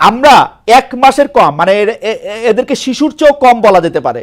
আমরা এক মাসের কম মানে এদেরকে শিশুর চেয়েও কম বলা যেতে পারে।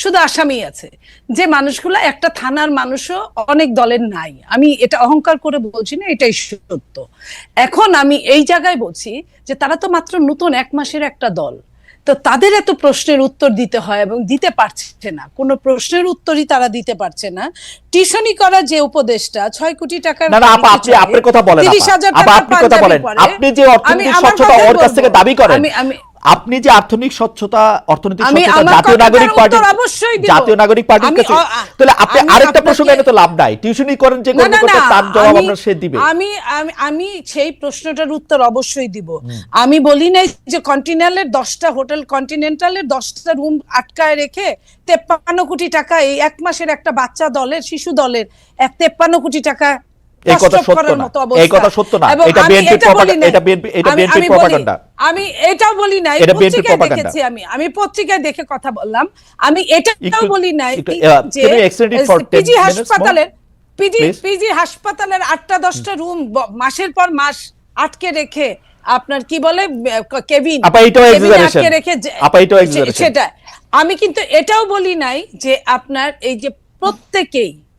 শুধু আসামি আছে। যে মানুষগুলো একটা থানার মানুষও অনেক দলের নাই। আমি এটা অহংকার করে বলছি না এটাই সত্য। এখন আমি এই জায়গায় বলছি যে তারা তো মাত্র নতুন এক মাসের একটা দল। তো তাদের এত প্রশ্নের উত্তর দিতে হয় এবং দিতে পারছে না। কোনো প্রশ্নের উত্তরই তারা দিতে পারছে না। টিউশনি করা যে উপদেশটা ছয় কোটি টাকার না আপা আপনি আপনার কথা বলেন আপনি কথা বলেন। আপনি যে অর্থনৈতিক স্বচ্ছতা ওর কাছ থেকে দাবি করেন আমি আমি আপনি যে আর্থিক স্বচ্ছতা অর্থনৈতিক স্বচ্ছতা জাতীয় নাগরিক পার্টি। জাতীয় নাগরিক পার্টির আমি কাছে তাহলে আপনি আরেকটা প্রসঙ্গ এনে তো লাভ নাই। টিউশনি করেন যে না করতে না করতে না তার জবাব আপনার সে দিবে। আমি আমি আমি সেই প্রশ্নটার উত্তর অবশ্যই দিব। আমি বলি নাই যে কন্টিনেন্টালের দশটা হোটেল কন্টিনেন্টালের দশটা রুম আটকায় রেখে তেপ্পান্ন কোটি টাকা এই এক মাসের একটা বাচ্চা দলের শিশু দলের এক তেপ্পান্ন কোটি টাকা এই কথা সত্য না। এই কথা সত্য না। এটা আমি BNP এটা বলি নাই। এটা BNP এটা আমি- এটাও বলি নাই। এটা BNP পত্রিকায় আমি। আমি পত্রিকায় দেখে কথা বললাম। আমি এটাও বলি নাই যে can you extend it for 10 PG হাসপাতালের পিজি পিজি হাসপাতালের আটটা দশটা রুম মাসের পর মাস আটকে রেখে আপনার কি বলে কেবিন আপা, এটাও কেবিনে আটকে রেখে আপা, এটাও সেটা আমি কিন্তু এটাও বলি নাই যে আপনার এই যে প্রত্যেকেই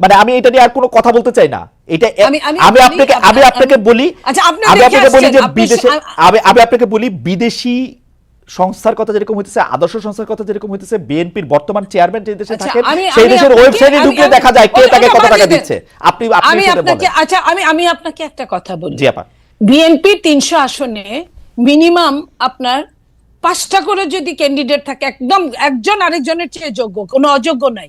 মানে আমি এটা নিয়ে আর কোনো কথা বলতে চাই না। এটা আমি- আমি আমি বলি, আপনাকে আমি আপনাকে বলি আচ্ছা, আমি আপনাকে বলি যে বিদেশে আমি আমি আপনাকে বলি বিদেশি সংস্থার কথা যেরকম হইতেছে আদর্শ সংস্থার কথা যেরকম হইতেছে বিএনপির বর্তমান চেয়ারম্যান যে দেশে আচ্ছা, থাকেন সেই দেশের আপনাকে- ওয়েবসাইটে ঢুকে দেখা যায় কে তাকে কত টাকা দিচ্ছে। আপনি আপনি আমি আপনাকে আচ্ছা আমি আমি আপনাকে একটা কথা বলি। জি আপা বিএনপি তিনশো আসনে মিনিমাম আপনার পাঁচটা করে যদি ক্যান্ডিডেট থাকে একদম একজন আরেকজনের চেয়ে যোগ্য কোনো অযোগ্য নাই।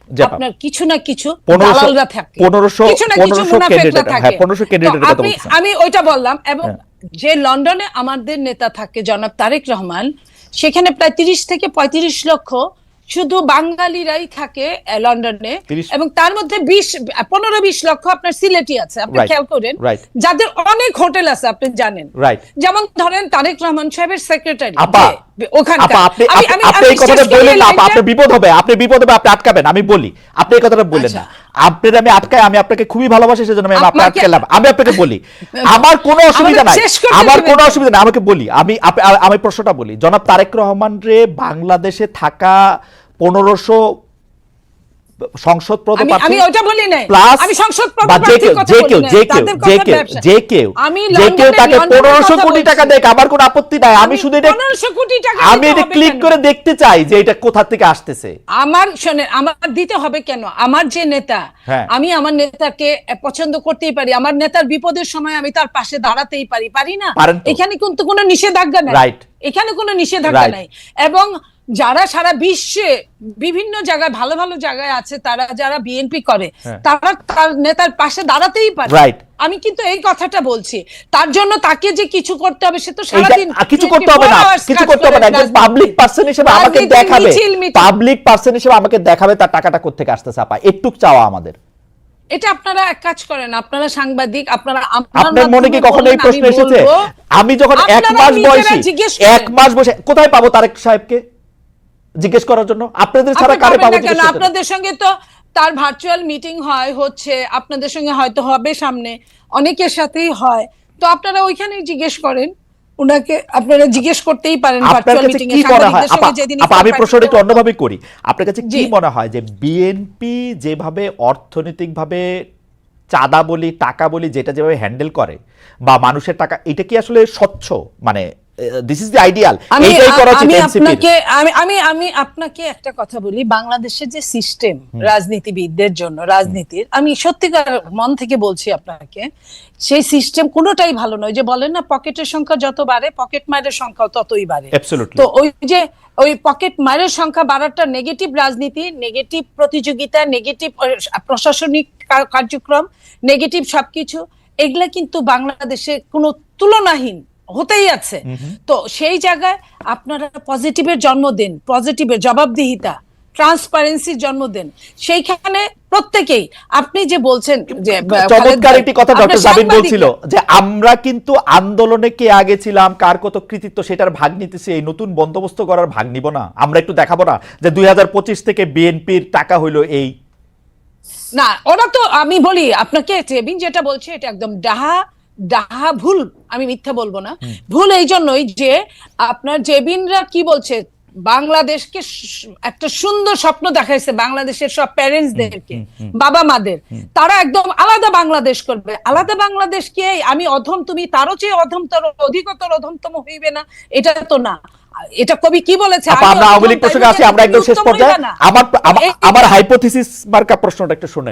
আপনার কিছু না কিছু দালালরা থাকে। 1500 কিছু না কিছু 1500 মুনাফেকরা থাকে। হ্যাঁ, 1500 candidate কথা বলছেন। আমি ওইটা বললাম এবং হ্যাঁ। যে লন্ডনে আমাদের নেতা থাকে জনাব তারেক রহমান সেখানে প্রায় তিরিশ থেকে পঁয়ত্রিশ লক্ষ শুধু বাঙালিরাই থাকে লন্ডনে। এবং তার মধ্যে বিশ পনেরো বিশ লক্ষ আপনার সিলেটি আছে আপনি খেয়াল করেন। যাদের অনেক হোটেল আছে আপনি জানেন। যেমন ধরেন তারেক রহমান সাহেবের সেক্রেটারি আপনি আপনি- আমি- আপনি আমি এই কথাটা বললেন না আপনার বিপদ হবে আপনি বিপদ হবে আপনি আটকাবেন আমি বলি। আপনি এই কথাটা বললেন না। আচ্ছা। আপনার আমি আটকাই আমি আপনাকে খুবই ভালোবাসি সেজন্য আমি আপনাকে আটকালাম। আমি আপনাকে বলি আমার কোনো অসুবিধা নাই। আমার কোনো অসুবিধা নাই আমাকে বলি। আমি আমি প্রশ্নটা বলি। জনাব তারেক রহমান রে বাংলাদেশে থাকা পনেরোশো সংসদ আমি আমি ওটা বলি নাই। আমি যে কেউ যে কেউ যে কেউ যে কেউ যে কেউ তাকে লন্ডনের পনেরোশো কথা কোটি টাকা দেখ আমার কোনো আপত্তি নাই। আমি শুধু এটা 1500 কোটি টাকা আমি এটা ক্লিক করে দেখতে চাই যে এটা কোথা থেকে আসতেছে। আমার শোনেন আমার দিতে হবে কেন? আমার যে নেতা হ্যাঁ। আমি আমার নেতাকে পছন্দ করতেই পারি। আমার নেতার বিপদের সময় আমি তার পাশে দাঁড়াতেই পারি। পারি না? এখানে কিন্তু কোনো নিষেধাজ্ঞা নাই। Right. এখানে কোনো নিষেধাজ্ঞা নাই। এবং যারা সারা বিশ্বে বিভিন্ন জায়গায় ভালো ভালো জায়গায় আছে তারা যারা বিএনপি করে হ্যাঁ। তারা তার নেতার পাশে দাঁড়াতেই পারে। আমি কিন্তু এই কথাটা বলছি। তার জন্য তাকে যে কিছু করতে হবে সে তো সারাদিন কিছু করতে হবে না। কিছু করতে হবে না। একজন পাবলিক পার্সন হিসেবে আমাকে দেখাবে। পাবলিক পার্সন হিসেবে আমাকে দেখাবে তার টাকাটা কোথেকে আসতেছে আপা। একটু চাওয়া আমাদের। এটা আপনারা এক কাজ করেন। আপনারা সাংবাদিক আপনারা আপনার মনে কি কখনো এই প্রশ্ন এসেছে? আমি যখন এক মাস বয়সী এক মাস বসে কোথায় পাবো তারেক সাহেবকে? জিজ্ঞেস করার জন্য? আপনাদের ছাড়া কারে পাবো কেন? আপনাদের সঙ্গে তো তার ভার্চুয়াল মিটিং হয় হচ্ছে আপনাদের সঙ্গে হয়তো হবে সামনে অনেকের সাথেই হয়। তো আপনারা ওইখানে জিজ্ঞেস করেন উনাকে আপনারা জিজ্ঞেস করতেই পারেন ভার্চুয়াল মিটিং কি এ আমি প্রশ্নটা একটু অন্যভাবে করি। আপনার কাছে কি মনে হয় যে বিএনপি যেভাবে অর্থনৈতিকভাবে চাঁদা বলি টাকা বলি যেটা যেভাবে হ্যান্ডেল করে বা মানুষের টাকা এটা কি আসলে স্বচ্ছ? মানে দিস ইজ দ্য আইডিয়াল আমি আমি আপনাকে আমি আমি আমি আপনাকে একটা কথা বলি। বাংলাদেশের যে সিস্টেম রাজনীতিবিদদের জন্য রাজনীতির আমি সত্যিকার মন থেকে বলছি আপনাকে সেই সিস্টেম কোনোটাই ভালো নয়। যে বলেন না পকেটের সংখ্যা যত বাড়ে পকেট মারের সংখ্যা ততই বাড়ে। তো ওই যে ওই পকেট মারের সংখ্যা বাড়াটা নেগেটিভ রাজনীতি নেগেটিভ প্রতিযোগিতা নেগেটিভ প্রশাসনিক কার্যক্রম নেগেটিভ সবকিছু এগুলা কিন্তু বাংলাদেশে কোনো তুলনাহীন হতেই আছে। তো সেই জায়গায় আপনারা পজিটিভের জন্ম দেন পজিটিভের জবাবদিহিতা ট্রান্সপারেন্সির জন্ম দেন সেইখানে প্রত্যেকেই আপনি যে বলছেন যে চমৎকার একটি কথা ডক্টর জাবিন বলছিল যে আমরা কিন্তু আন্দোলনে কে আগে ছিলাম কার কত কৃতিত্ব সেটার ভাগ নিতেছি এই নতুন বন্দোবস্ত করার ভাগ নিব না। আমরা একটু দেখাবো না যে দুই হাজার পঁচিশ থেকে বিএনপির টাকা হইল এই। না ওরা তো আমি বলি আপনাকে যেটা বলছে এটা একদম ডাহা। ডাহা ভুল আমি মিথ্যা বলব না। ভুল এই জন্যই যে আপনার জেবিনরা কি বলছে বাংলাদেশকে একটা সুন্দর স্বপ্ন দেখাইছে বাংলাদেশের সব প্যারেন্টসদেরকে বাবা মাদের। তারা একদম আলাদা বাংলাদেশ করবে। আলাদা বাংলাদেশ কে? আমি অধম তুমি তারও চেয়ে অধমতর অধিকতর অধমতম হইবে না। এটা তো না। এটা কবি কি বলেছে? আমরা আওয়ামী লীগ প্রসঙ্গে আসি আমরা একদম শেষ পর্যায়ে। এই- আমার হাইপোথিসিস মার্কা প্রশ্নটা একটু শুনে।